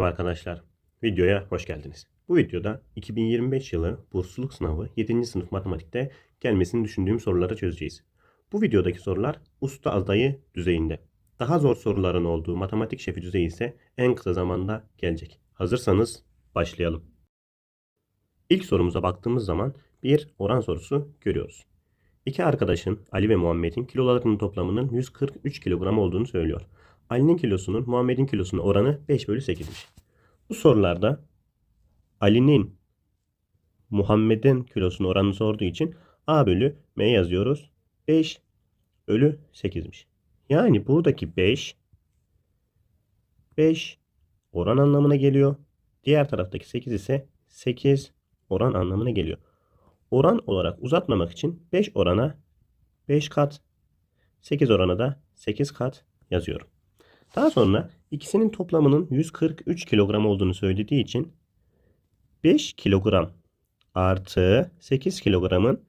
Merhaba arkadaşlar. Videoya hoş geldiniz. Bu videoda 2025 yılı bursluluk sınavı 7. sınıf matematikte gelmesini düşündüğüm soruları çözeceğiz. Bu videodaki sorular usta adayı düzeyinde. Daha zor soruların olduğu matematik şefi düzeyi ise en kısa zamanda gelecek. Hazırsanız başlayalım. İlk sorumuza baktığımız zaman bir oran sorusu görüyoruz. İki arkadaşın Ali ve Muhammed'in kilolarının toplamının 143 kilogram olduğunu söylüyor. Ali'nin kilosunun Muhammed'in kilosunun oranı 5 bölü 8'miş. Bu sorularda Ali'nin Muhammed'in kilosunun oranını sorduğu için A bölü M yazıyoruz. 5 bölü 8'miş. Yani buradaki 5 5 oran anlamına geliyor. Diğer taraftaki 8 ise 8 oran anlamına geliyor. Oran olarak uzatmamak için 5 orana 5 kat, 8 orana da 8 kat yazıyorum. Daha sonra ikisinin toplamının 143 kilogram olduğunu söylediği için 5 kilogram artı 8 kilogramın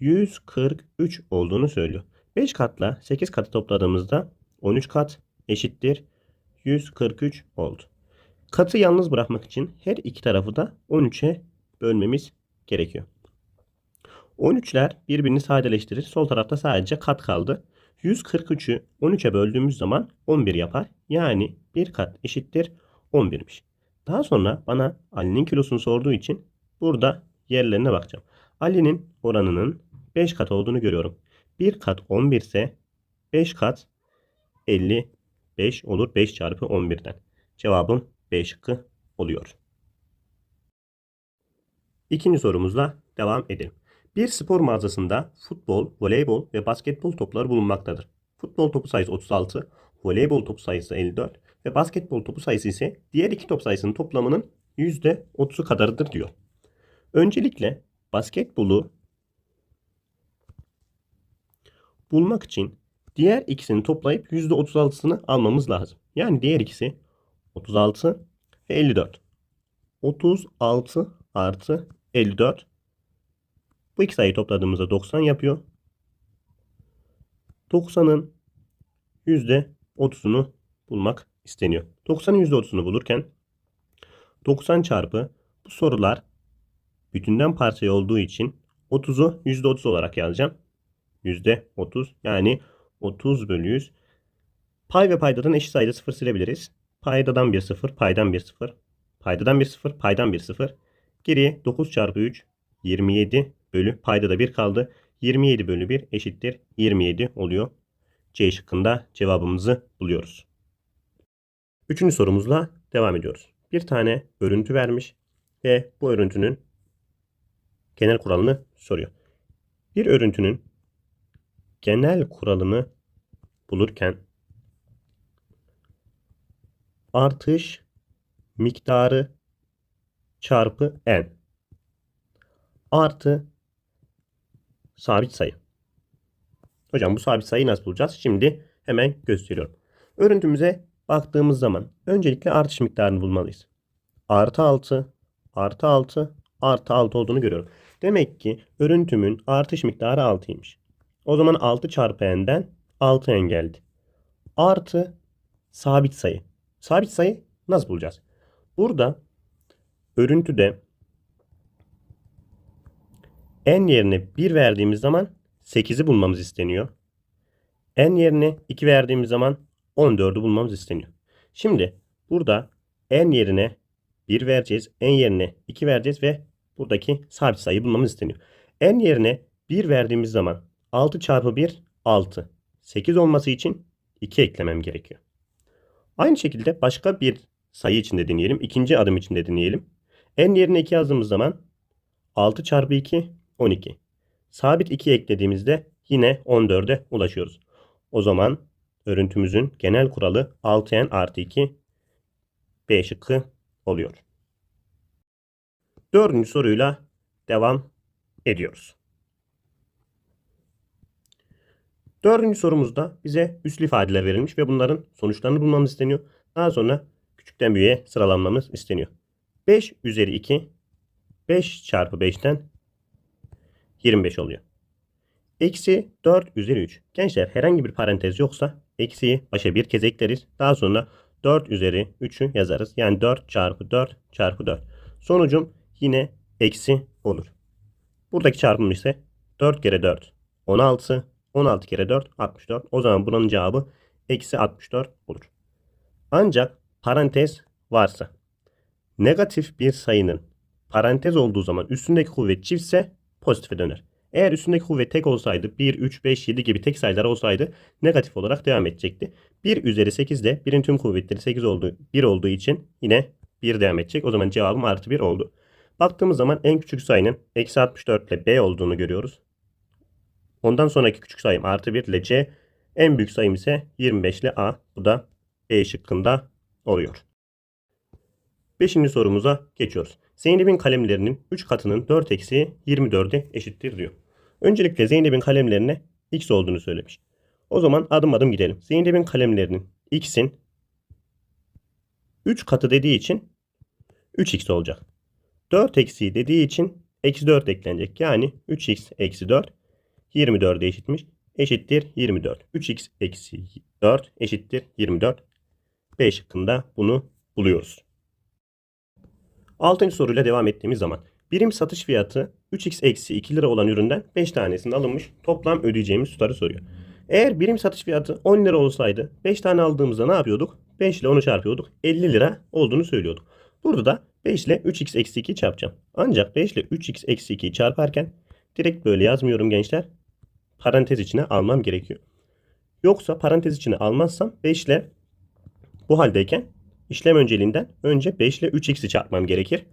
143 olduğunu söylüyor. 5 katla 8 katı topladığımızda 13 kat eşittir 143 oldu. Katı yalnız bırakmak için her iki tarafı da 13'e bölmemiz gerekiyor. 13'ler birbirini sadeleştirir. Sol tarafta sadece kat kaldı. 143'ü 13'e böldüğümüz zaman 11 yapar. Yani bir kat eşittir 11'miş. Daha sonra bana Ali'nin kilosunu sorduğu için burada yerlerine bakacağım. Ali'nin oranının 5 kat olduğunu görüyorum. 1 kat 11 ise 5 kat 55 olur. 5 çarpı 11'den. Cevabım B şıkkı oluyor. İkinci sorumuzla devam edelim. Bir spor mağazasında futbol, voleybol ve basketbol topları bulunmaktadır. Futbol topu sayısı 36, voleybol topu sayısı 54 ve basketbol topu sayısı ise diğer iki top sayısının toplamının %30'u kadarıdır diyor. Öncelikle basketbolu bulmak için diğer ikisini toplayıp %36'sını almamız lazım. Yani diğer ikisi 36 ve 54. 36 artı 54 bu iki sayıyı topladığımızda 90 yapıyor. 90'ın %30'unu bulmak isteniyor. 90'ın %30'unu bulurken 90 çarpı bu sorular bütünden parçaya olduğu için 30'u %30 olarak yazacağım. %30 yani 30 bölü 100. Pay ve paydadan eşit sayıda 0 silebiliriz. Paydadan bir 0, paydan bir 0. Paydadan bir 0, paydan bir 0. Geriye 9 çarpı 3 27 bölü payda da 1 kaldı. 27 bölü 1 eşittir 27 oluyor. C şıkkında cevabımızı buluyoruz. Üçüncü sorumuzla devam ediyoruz. Bir tane örüntü vermiş ve bu örüntünün genel kuralını soruyor. Bir örüntünün genel kuralını bulurken artış miktarı çarpı n artı sabit sayı. Hocam bu sabit sayıyı nasıl bulacağız? Şimdi hemen gösteriyorum. Örüntümüze baktığımız zaman öncelikle artış miktarını bulmalıyız. Artı 6, artı 6, artı 6 olduğunu görüyorum. Demek ki örüntümün artış miktarı 6'ymış. O zaman 6 çarpı n'den 6 n geldi. Artı sabit sayı. Sabit sayı nasıl bulacağız? Burada örüntüde n yerine 1 verdiğimiz zaman 8'i bulmamız isteniyor. n yerine 2 verdiğimiz zaman 14'ü bulmamız isteniyor. Şimdi burada n yerine 1 vereceğiz. n yerine 2 vereceğiz ve buradaki sabit sayıyı bulmamız isteniyor. n yerine 1 verdiğimiz zaman 6 çarpı 1 6. 8 olması için 2 eklemem gerekiyor. Aynı şekilde başka bir sayı için de deneyelim. İkinci adım için de deneyelim. n yerine 2 yazdığımız zaman 6 çarpı 2 12. Sabit 2 eklediğimizde yine 14'e ulaşıyoruz. O zaman örüntümüzün genel kuralı 6n artı 2 B şıkkı oluyor. Dördüncü soruyla devam ediyoruz. Dördüncü sorumuzda bize üslü ifadeler verilmiş ve bunların sonuçlarını bulmamız isteniyor. Daha sonra küçükten büyüğe sıralanmamız isteniyor. 5 üzeri 2 5 çarpı 5'ten 25 oluyor. Eksi 4 üzeri 3. Gençler herhangi bir parantez yoksa eksiyi başa bir kez ekleriz. Daha sonra 4 üzeri 3'ü yazarız. Yani 4 çarpı 4 çarpı 4. Sonucum yine eksi olur. Buradaki çarpım ise 4 kere 4 16. 16 kere 4 64. O zaman bunun cevabı eksi 64 olur. Ancak parantez varsa negatif bir sayının parantez olduğu zaman üstündeki kuvvet çiftse pozitife döner. Eğer üstündeki kuvvet tek olsaydı 1, 3, 5, 7 gibi tek sayılar olsaydı negatif olarak devam edecekti. 1 üzeri 8 de 1'in tüm kuvvetleri 8 olduğu 1 olduğu için yine 1 devam edecek. O zaman cevabım artı 1 oldu. Baktığımız zaman en küçük sayının eksi 64 ile B olduğunu görüyoruz. Ondan sonraki küçük sayım artı 1 ile C. En büyük sayım ise 25 ile A. Bu da B şıkkında oluyor. Beşinci sorumuza geçiyoruz. Zeynep'in kalemlerinin 3 katının 4 eksiği 24'e eşittir diyor. Öncelikle Zeynep'in kalemlerine x olduğunu söylemiş. O zaman adım adım gidelim. Zeynep'in kalemlerinin x'in 3 katı dediği için 3x olacak. 4 eksiği dediği için eksi 4 eklenecek. Yani 3x eksi 4 24'e eşitmiş. Eşittir 24. 3x eksi 4 eşittir 24. B şıkkında bunu buluyoruz. Altıncı soruyla devam ettiğimiz zaman birim satış fiyatı 3x eksi 2 lira olan üründen 5 tanesinin alınmış toplam ödeyeceğimiz tutarı soruyor. Eğer birim satış fiyatı 10 lira olsaydı 5 tane aldığımızda ne yapıyorduk? 5 ile 10'u çarpıyorduk. 50 lira olduğunu söylüyorduk. Burada da 5 ile 3x eksi 2 çarpacağım. Ancak 5 ile 3x eksi 2'yi çarparken direkt böyle yazmıyorum gençler. Parantez içine almam gerekiyor. Yoksa parantez içine almazsam 5 ile bu haldeyken işlem önceliğinden önce 5 ile 3x'i çarpmam gerekir.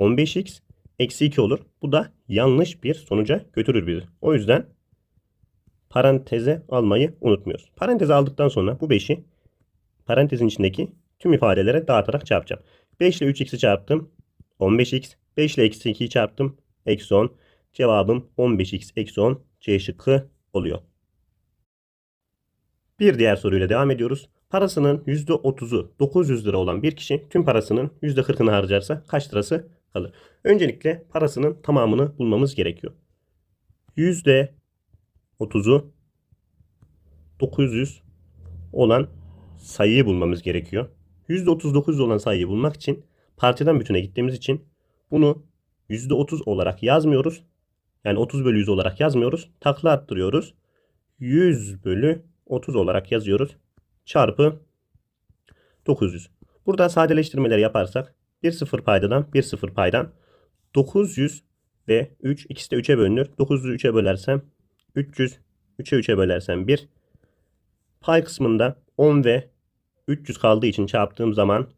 15x eksi 2 olur. Bu da yanlış bir sonuca götürür bizi. O yüzden paranteze almayı unutmuyoruz. Paranteze aldıktan sonra bu 5'i parantezin içindeki tüm ifadelere dağıtarak çarpacağım. 5 ile 3x'i çarptım. 15x. 5 ile eksi 2'yi çarptım. Eksi 10. Cevabım 15x eksi 10 C şıkkı oluyor. Bir diğer soruyla devam ediyoruz. Parasının %30'u 900 lira olan bir kişi tüm parasının %40'ını harcarsa kaç lirası kalır? Öncelikle parasının tamamını bulmamız gerekiyor. %30'u 900 olan sayıyı bulmamız gerekiyor. %39 olan sayıyı bulmak için partiden bütüne gittiğimiz için bunu %30 olarak yazmıyoruz. Yani 30 bölü 100 olarak yazmıyoruz. Takla attırıyoruz. 100 bölü 30 olarak yazıyoruz. Çarpı 900. Burada sadeleştirmeler yaparsak 1 sıfır paydadan 1 sıfır paydan 900 ve 3 ikisi de 3'e bölünür. 900'ü 3'e bölersem 300 3'e 3'e bölersem 1. Pay kısmında 10 ve 300 kaldığı için çarptığım zaman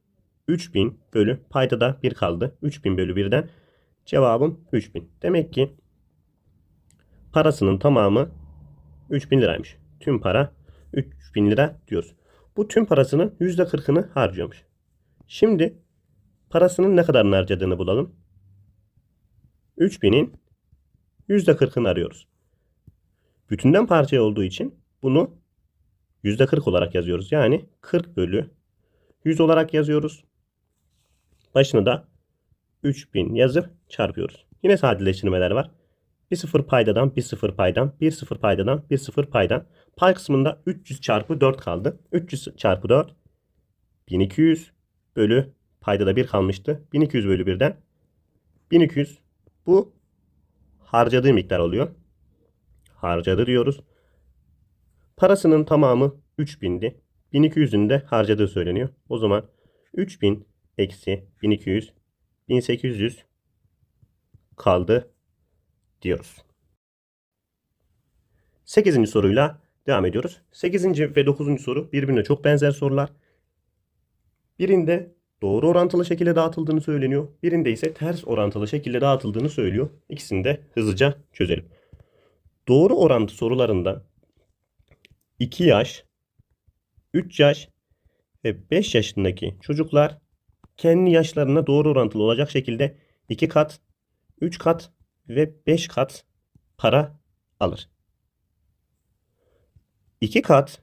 3000 bölü payda da 1 kaldı. 3000 bölü 1'den cevabım 3000. Demek ki parasının tamamı 3000 liraymış. Tüm para 3000 lira diyoruz. Bu tüm parasının %40'ını harcıyormuş. Şimdi parasının ne kadarını harcadığını bulalım. 3000'in %40'ını arıyoruz. Bütünden parça olduğu için bunu %40 olarak yazıyoruz. Yani 40 bölü 100 olarak yazıyoruz. Başını da 3000 yazıp çarpıyoruz. Yine sadeleştirmeler var. Bir sıfır paydadan bir sıfır paydan bir sıfır paydadan bir sıfır paydan. Pay kısmında 300 çarpı 4 kaldı. 300 çarpı 4 1200 bölü payda da 1 kalmıştı. 1200 bölü 1'den 1200 bu harcadığı miktar oluyor. Harcadı diyoruz. Parasının tamamı 3000'di. 1200'ün de harcadığı söyleniyor. O zaman 3000 eksi 1200 1800 kaldı diyoruz. 8. soruyla devam ediyoruz. 8. ve 9. soru birbirine çok benzer sorular. Birinde doğru orantılı şekilde dağıtıldığını söyleniyor. Birinde ise ters orantılı şekilde dağıtıldığını söylüyor. İkisini de hızlıca çözelim. Doğru orantı sorularında 2 yaş, 3 yaş ve 5 yaşındaki çocuklar kendi yaşlarına doğru orantılı olacak şekilde 2 kat, 3 kat ve 5 kat para alır. 2 kat,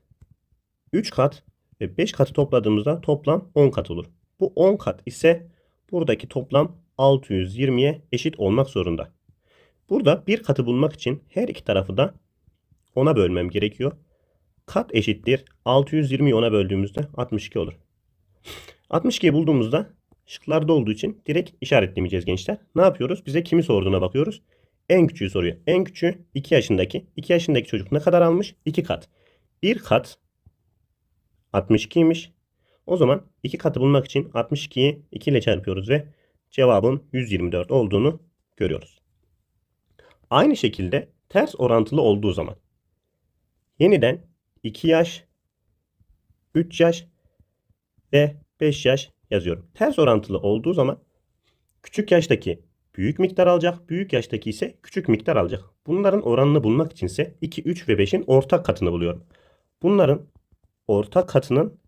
3 kat ve 5 katı topladığımızda toplam 10 kat olur. Bu 10 kat ise buradaki toplam 620'ye eşit olmak zorunda. Burada bir katı bulmak için her iki tarafı da 10'a bölmem gerekiyor. Kat eşittir 620'yi 10'a böldüğümüzde 62 olur. 62'yi bulduğumuzda şıklarda olduğu için direkt işaretlemeyeceğiz gençler. Ne yapıyoruz? Bize kimi sorduğuna bakıyoruz. En küçüğü soruyor. En küçüğü 2 yaşındaki. 2 yaşındaki çocuk ne kadar almış? 2 kat. 1 kat 62'ymiş. O zaman 2 katı bulmak için 62'yi 2 ile çarpıyoruz ve cevabın 124 olduğunu görüyoruz. Aynı şekilde ters orantılı olduğu zaman yeniden 2 yaş, 3 yaş ve 5 yaş yazıyorum. Ters orantılı olduğu zaman küçük yaştaki büyük miktar alacak, büyük yaştaki ise küçük miktar alacak. Bunların oranını bulmak için ise 2, 3 ve 5'in ortak katını buluyorum. Bunların ortak katının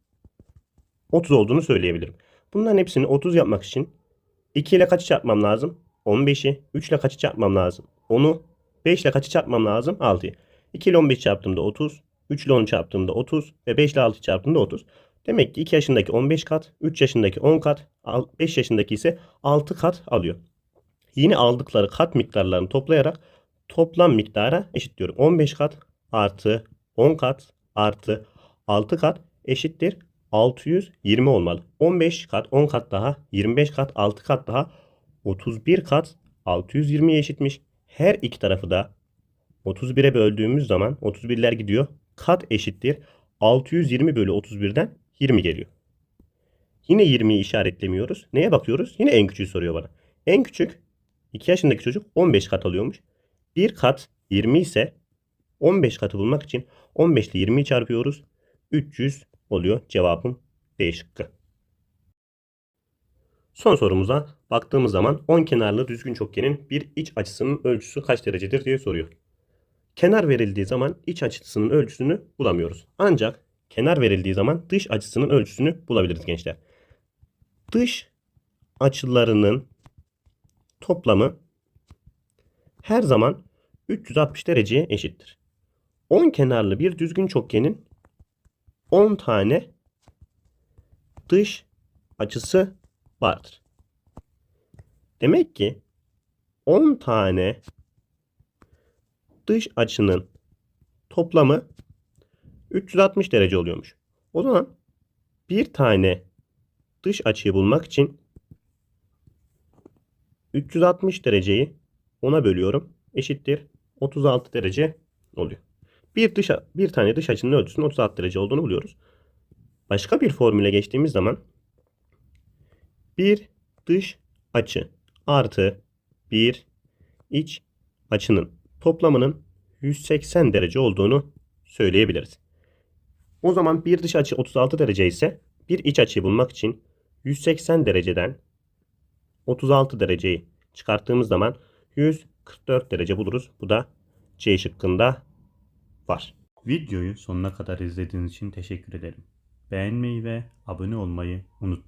30 olduğunu söyleyebilirim. Bunların hepsini 30 yapmak için 2 ile kaçı çarpmam lazım? 15'i. 3 ile kaçı çarpmam lazım? 10'u. 5 ile kaçı çarpmam lazım? 6'yı. 2 ile 15 çarptığımda 30. 3 ile 10 çarptığımda 30. Ve 5 ile 6 çarptığımda 30. Demek ki 2 yaşındaki 15 kat, 3 yaşındaki 10 kat, 5 yaşındaki ise 6 kat alıyor. Yine aldıkları kat miktarlarını toplayarak toplam miktara eşitliyorum. 15 kat artı 10 kat artı 6 kat eşittir 620 olmalı. 15 kat 10 kat daha 25 kat 6 kat daha 31 kat 620'ye eşitmiş. Her iki tarafı da 31'e böldüğümüz zaman 31'ler gidiyor. Kat eşittir 620 bölü 31'den 20 geliyor. Yine 20'yi işaretlemiyoruz. Neye bakıyoruz? Yine en küçüğü soruyor bana. En küçük 2 yaşındaki çocuk 15 kat alıyormuş. Bir kat 20 ise 15 katı bulmak için 15 ile 20'yi çarpıyoruz. 300 oluyor cevabım D şıkkı. Son sorumuza baktığımız zaman 10 kenarlı düzgün çokgenin bir iç açısının ölçüsü kaç derecedir diye soruyor. Kenar verildiği zaman iç açısının ölçüsünü bulamıyoruz. Ancak kenar verildiği zaman dış açısının ölçüsünü bulabiliriz gençler. Dış açılarının toplamı her zaman 360 dereceye eşittir. 10 kenarlı bir düzgün çokgenin 10 tane dış açısı vardır. Demek ki 10 tane dış açının toplamı 360 derece oluyormuş. O zaman bir tane dış açıyı bulmak için 360 dereceyi 10'a bölüyorum. Eşittir 36 derece oluyor. Bir dış bir tane dış açının ölçüsünün 36 derece olduğunu buluyoruz. Başka bir formüle geçtiğimiz zaman bir dış açı artı bir iç açının toplamının 180 derece olduğunu söyleyebiliriz. O zaman bir dış açı 36 derece ise bir iç açıyı bulmak için 180 dereceden 36 dereceyi çıkarttığımız zaman 144 derece buluruz. Bu da C şıkkında var. Videoyu sonuna kadar izlediğiniz için teşekkür ederim. Beğenmeyi ve abone olmayı unutmayın.